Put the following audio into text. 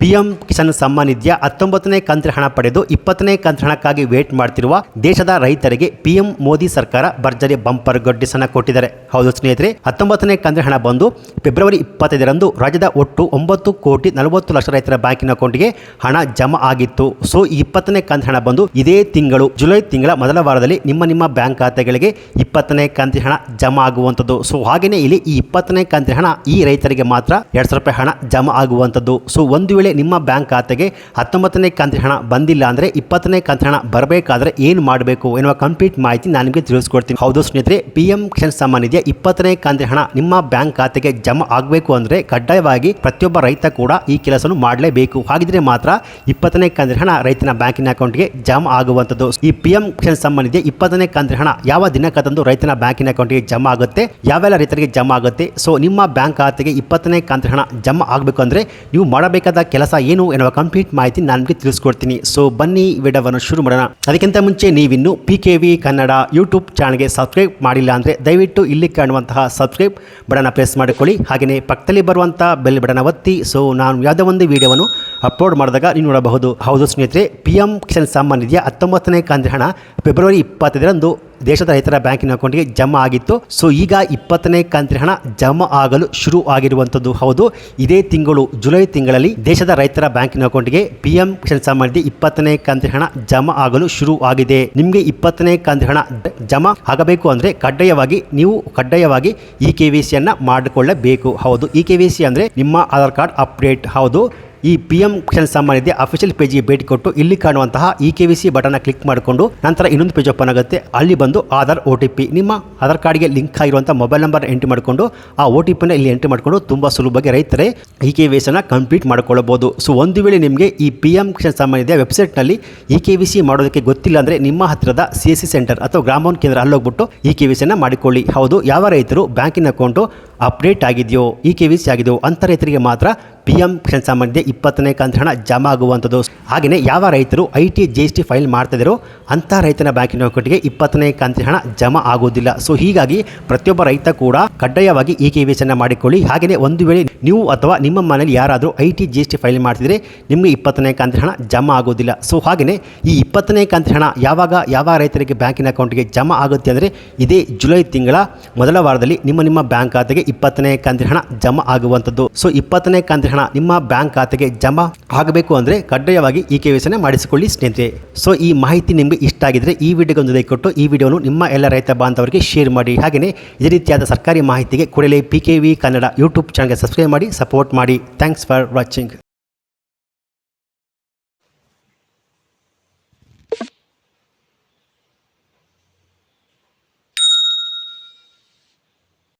P M Kisan Samman ನಿಧಿಯ ಹತ್ತೊಂಬತ್ತನೇ ಕಂತಿನ ಹಣ ಪಡೆದು ಇಪ್ಪತ್ತನೇ ಕಂತಿನ ಹಣಕ್ಕಾಗಿ ವೇಟ್ ಮಾಡ್ತಿರುವ ದೇಶದ ರೈತರಿಗೆ ಪಿಎಂ ಮೋದಿ ಸರ್ಕಾರ ಭರ್ಜರಿ ಬಂಪರ್ ಗಡ್ಡಿಸನ ಕೊಟ್ಟಿದ್ದಾರೆ. ಹೌದು ಸ್ನೇಹಿತರೆ, ಹತ್ತೊಂಬತ್ತನೇ ಕಂತಿನ ಹಣ ಬಂದು ಫೆಬ್ರವರಿ ಇಪ್ಪತ್ತೈದರಂದು ರಾಜ್ಯದ ಒಟ್ಟು ಒಂಬತ್ತು ಕೋಟಿ ನಲವತ್ತು ಲಕ್ಷ ರೈತರ ಬ್ಯಾಂಕಿನ ಅಕೌಂಟ್ಗೆ ಹಣ ಜಮಾ ಆಗಿತ್ತು. ಸೊ, ಈ ಇಪ್ಪತ್ತನೇ ಕಂತಿನ ಹಣ ಬಂದು ಇದೇ ತಿಂಗಳು, ಜುಲೈ ತಿಂಗಳ ಮೊದಲ ವಾರದಲ್ಲಿ ನಿಮ್ಮ ನಿಮ್ಮ ಬ್ಯಾಂಕ್ ಖಾತೆಗಳಿಗೆ ಇಪ್ಪತ್ತನೇ ಕಂತಿನ ಹಣ ಜಮಾ ಆಗುವಂಥದ್ದು. ಸೊ ಹಾಗೆಯೇ ಇಲ್ಲಿ ಈ ಇಪ್ಪತ್ತನೇ ಕಂತಿನ ಹಣ ಈ ರೈತರಿಗೆ ಮಾತ್ರ ಎರಡು ಸಾವಿರ ರೂಪಾಯಿ ಹಣ ಜಮಾ ಆಗುವಂಥದ್ದು. ಸೊ, ಒಂದು ವೇಳೆ ನಿಮ್ಮ ಬ್ಯಾಂಕ್ ಖಾತೆಗೆ ಹತ್ತೊಂಬತ್ತನೇ ಕಂತಿನ ಹಣ ಬಂದಿಲ್ಲ ಅಂದರೆ ಇಪ್ಪತ್ತನೇ ಕಂತಿನ ಹಣ ಬರಬೇಕಾದ್ರೆ ಏನು ಮಾಡಬೇಕು ಎನ್ನುವ ಕಂಪ್ಲೀಟ್ ಮಾಹಿತಿ ನಾನು ನಿಮಗೆ ತಿಳಿಸ್ಕೊಡ್ತೀನಿ. ಹೌದು ಸ್ನೇಹಿತರೆ ಪಿ ಎಂ ಕಿಸಾನ್ ಸಮ್ಮಾನ್ ನಿಧಿಯ ಇಪ್ಪತ್ತನೇ ಕಂತಿನ ಹಣ ನಿಮ್ಮ ಬ್ಯಾಂಕ್ ಖಾತೆಗೆ ಜಮಾ ಆಗಬೇಕು ಅಂದರೆ ಕಡ್ಡಾಯವಾಗಿ ಪ್ರತಿಯೊಬ್ಬ ರೈತ ಕೂಡ ಈ ಕೆಲಸವನ್ನು ಮಾಡಲೇಬೇಕು. ಹಾಗಿದ್ರೆ ಮಾತ್ರ ಇಪ್ಪತ್ತನೇ ಕಂತಿನ ಹಣ ರೈತನ ಬ್ಯಾಂಕಿನ ಅಕೌಂಟ್ಗೆ ಜಮಾ ಆಗುವಂಥದ್ದು. ಈ ಪಿ ಎಂ ಕಿಸಾನ್ ಸಮ್ಮಾನ್ ನಿಧಿಯ ಇಪ್ಪತ್ತನೇ ಕಂತಿನ ಹಣ ಯಾವ ದಿನಕ್ಕಂದು ರೈತನ ಬ್ಯಾಂಕಿನ ಅಕೌಂಟ್ಗೆ ಜಮಾ ಆಗುತ್ತೆ? ಯಾವೆಲ್ಲ ರೈತರಿಗೆ ಜಮಾ ಆಗುತ್ತೆ? ಸೊ, ನಿಮ್ಮ ಬ್ಯಾಂಕ್ ಖಾತೆಗೆ ಇಪ್ಪತ್ತನೇ ಕಂತಿನ ಹಣ ಜಮಾ ಆಗಬೇಕು ಅಂದರೆ ನೀವು ಮಾಡಬೇಕಾದ ಏನು ಎನ್ನುವ ಕಂಪ್ಲೀಟ್ ಮಾಹಿತಿ ನಾನು ನಿಮಗೆ ತಿಳಿಸ್ಕೊಡ್ತೀನಿ. ಸೊ ಬನ್ನಿ ವಿಡವನ್ನು ವಿಡಿಯೋವನ್ನು ಶುರು ಮಾಡೋಣ. ಅದಕ್ಕಿಂತ ಮುಂಚೆ ನೀವಿನ್ನು P K V Kannada YouTube ಚಾನಲ್ಗೆ ಸಬ್ಸ್ಕ್ರೈಬ್ ಮಾಡಿಲ್ಲ ಅಂದರೆ ದಯವಿಟ್ಟು ಇಲ್ಲಿ ಕಾಣುವಂತಹ ಸಬ್ಸ್ಕ್ರೈಬ್ ಬಟನ್ನ ಪ್ರೆಸ್ ಮಾಡಿಕೊಳ್ಳಿ. ಹಾಗೆಯೇ ಪಕ್ಕದಲ್ಲಿ ಬರುವಂಥ ಬೆಲ್ ಬಟನ್ ಒತ್ತಿ. ಸೊ ನಾನು ಯಾವುದೋ ಒಂದು ವಿಡಿಯೋವನ್ನು ಅಪ್ಲೋಡ್ ಮಾಡಿದಾಗ ನೀವು ನೋಡಬಹುದು. ಹೌದು ಸ್ನೇಹಿತರೆ ಪಿ ಎಂ ಕಿಸಾನ್ ಸಮ್ಮಾನ್ ನಿಧಿಯ ಹತ್ತೊಂಬತ್ತನೇ ಕಂತಿನ ಹಣ ಫೆಬ್ರವರಿ ಇಪ್ಪತ್ತೈದರಂದು ದೇಶದ ರೈತರ ಬ್ಯಾಂಕಿನ ಅಕೌಂಟ್ಗೆ ಜಮಾ ಆಗಿತ್ತು. ಸೊ, ಈಗ ಇಪ್ಪತ್ತನೇ ಕಂತಿನ ಹಣ ಜಮಾ ಆಗಲು ಶುರು ಆಗಿರುವಂಥದ್ದು ಹೌದು. ಇದೇ ತಿಂಗಳು, ಜುಲೈ ತಿಂಗಳಲ್ಲಿ ದೇಶದ ರೈತರ ಬ್ಯಾಂಕಿನ ಅಕೌಂಟ್ಗೆ ಪಿ ಎಂ ಕಿಸಾನ್ ಸಮಾಧಿ ಇಪ್ಪತ್ತನೇ ಕಂತಿನ ಹಣ ಜಮಾ ಆಗಲು ಶುರು ಆಗಿದೆ. ನಿಮಗೆ ಇಪ್ಪತ್ತನೇ ಕಂತಿನ ಹಣ ಜಮಾ ಆಗಬೇಕು ಅಂದರೆ ಕಡ್ಡಾಯವಾಗಿ ನೀವು ಕಡ್ಡಾಯವಾಗಿ ಇ ಕೆ ವಿ ಸಿಯನ್ನು ಮಾಡಿಕೊಳ್ಳಬೇಕು. ಹೌದು ಇ ಕೆ ವಿ ಸಿ ಅಂದರೆ ನಿಮ್ಮ ಆಧಾರ್ ಕಾರ್ಡ್ ಅಪ್ಡೇಟ್. ಹೌದು. ಈ P M Kisan Samman Nidhi official ಪೇಜಿಗೆ ಭೇಟಿ ಕೊಟ್ಟು ಇಲ್ಲಿ ಕಾಣುವಂತಹ ಇ ಕೆ ವಿ ಸಿ ಬಟನ್ನ ಕ್ಲಿಕ್ ಮಾಡಿಕೊಂಡು ನಂತರ ಇನ್ನೊಂದು ಪೇಜ್ ಓಪನ್ ಆಗುತ್ತೆ. ಅಲ್ಲಿ ಬಂದು ಆಧಾರ್ ಒ ಟಿ ಪಿ ನಿಮ್ಮ ಆಧಾರ್ ಕಾರ್ಡ್ಗೆ ಲಿಂಕ್ ಆಗಿರುವಂಥ ಮೊಬೈಲ್ ನಂಬರ್ ಎಂಟ್ರಿ ಮಾಡಿಕೊಂಡು ಆ ಒ ಟಿ ಪಿನ ಇಲ್ಲಿ ಎಂಟ್ರಿ ಮಾಡಿಕೊಂಡು ತುಂಬ ಸುಲಭವಾಗಿ ರೈತರೇ ಇ ಕೆ ವಿ ಸಿನ ಕಂಪ್ಲೀಟ್ ಮಾಡಿಕೊಳ್ಳಬಹುದು. ಸೊ ಒಂದು ವೇಳೆ ನಿಮಗೆ ಈ ಪಿ ಎಂ ಕಿಸಾನ್ ಸಮ್ಮಾನ್ ನಿಧಿಯ ವೆಬ್ಸೈಟ್ನಲ್ಲಿ ಇ ಕೆ ವಿ ಸಿ ಮಾಡೋದಕ್ಕೆ ಗೊತ್ತಿಲ್ಲ ಅಂದರೆ ನಿಮ್ಮ ಹತ್ತಿರದ ಸಿ ಎಸ್ ಸಿ ಸೆಂಟರ್ ಅಥವಾ ಗ್ರಾಮೋನ್ ಕೇಂದ್ರ ಅಲ್ಲೋಗ್ಬಿಟ್ಟು ಇ ಕೆ ವಿ ಸಿಯನ್ನು ಮಾಡಿಕೊಳ್ಳಿ. ಹೌದು, ಯಾವ ರೈತರು ಬ್ಯಾಂಕಿನ ಅಕೌಂಟು ಅಪ್ಡೇಟ್ ಆಗಿದೆಯೋ ಇ ಕೆ ವಿ ಸಿ ಆಗಿದೆಯೋ ಅಂಥ ರೈತರಿಗೆ ಮಾತ್ರ ಪಿ ಎಂ ಕಿಸಾನ್ ಸಂಬಂಧಿ ಇಪ್ಪತ್ತನೇ ಕಂತು ಹಣ ಜಮಾ ಆಗುವಂಥದ್ದು. ಹಾಗೆಯೇ ಯಾವ ರೈತರು I T G S T file ಮಾಡ್ತಿದ್ದಾರೋ ಅಂಥ ರೈತನ ಬ್ಯಾಂಕಿನ ಒಕ್ಕಟ್ಟಿಗೆ ಇಪ್ಪತ್ತನೇ ಕಂತಿನ ಹಣ ಜಮಾ ಆಗೋದಿಲ್ಲ ಸೊ ಹೀಗಾಗಿ ಪ್ರತಿಯೊಬ್ಬ ರೈತ ಕೂಡ ಕಡ್ಡಾಯವಾಗಿ ಈ ಕೆ ವಿ ಮಾಡಿಕೊಳ್ಳಿ. ಹಾಗೆಯೇ ಒಂದು ವೇಳೆ ನೀವು ಅಥವಾ ನಿಮ್ಮ ಮನೆಯಲ್ಲಿ ಯಾರಾದರೂ I T G S T file ಮಾಡ್ತಿದ್ರೆ ನಿಮಗೆ ಇಪ್ಪತ್ತನೇ ಕಂತಿನ ಹಣ ಜಮಾ ಆಗೋದಿಲ್ಲ ಸೊ ಹಾಗೆಯೇ ಈ ಇಪ್ಪತ್ತನೇ ಕಂತಿನ ಹಣ ಯಾವಾಗ ಯಾವ ರೈತರಿಗೆ ಬ್ಯಾಂಕಿನ ಅಕೌಂಟ್ಗೆ ಜಮಾ ಆಗುತ್ತೆ ಅಂದರೆ ಇದೇ ಜುಲೈ ತಿಂಗಳ ಮೊದಲ ವಾರದಲ್ಲಿ ನಿಮ್ಮ ನಿಮ್ಮ ಬ್ಯಾಂಕ್ ಖಾತೆಗೆ ಇಪ್ಪತ್ತನೇ ಕಂತಿನ ಹಣ ಜಮಾ ಆಗುವಂಥದ್ದು. ಸೊ ಇಪ್ಪತ್ತನೇ ಕಂತಿನ ಹಣ ನಿಮ್ಮ ಬ್ಯಾಂಕ್ ಖಾತೆಗೆ ಜಮಾ ಆಗಬೇಕು ಅಂದರೆ ಕಡ್ಡಾಯವಾಗಿ ಈ ಕೆ ಮಾಡಿಸಿಕೊಳ್ಳಿ ಸ್ನೇಹಿತರೆ. ಸೊ ಈ ಮಾಹಿತಿ ನಿಮಗೆ ಇಷ್ಟ ಆಗಿದ್ರೆ ಈ ವಿಡಿಯೋಗೆ ಒಂದು ಕೊಟ್ಟು ಈ ವಿಡಿಯೋನು ನಿಮ್ಮ ಎಲ್ಲ ರೈತ ಬಾಂಧವರಿಗೆ ಶೇರ್ ಮಾಡಿ. ಹಾಗೆಯೇ ಇದೇ ರೀತಿಯಾದ ಸರ್ಕಾರಿ ಮಾಹಿತಿಗೆ ಕೂಡಲೇ P K V Kannada YouTube ಚಾನಲ್ಗೆ ಸಬ್ಸ್ಕ್ರೈಬ್ ಮಾಡಿ ಸಪೋರ್ಟ್ ಮಾಡಿ. Thanks for watching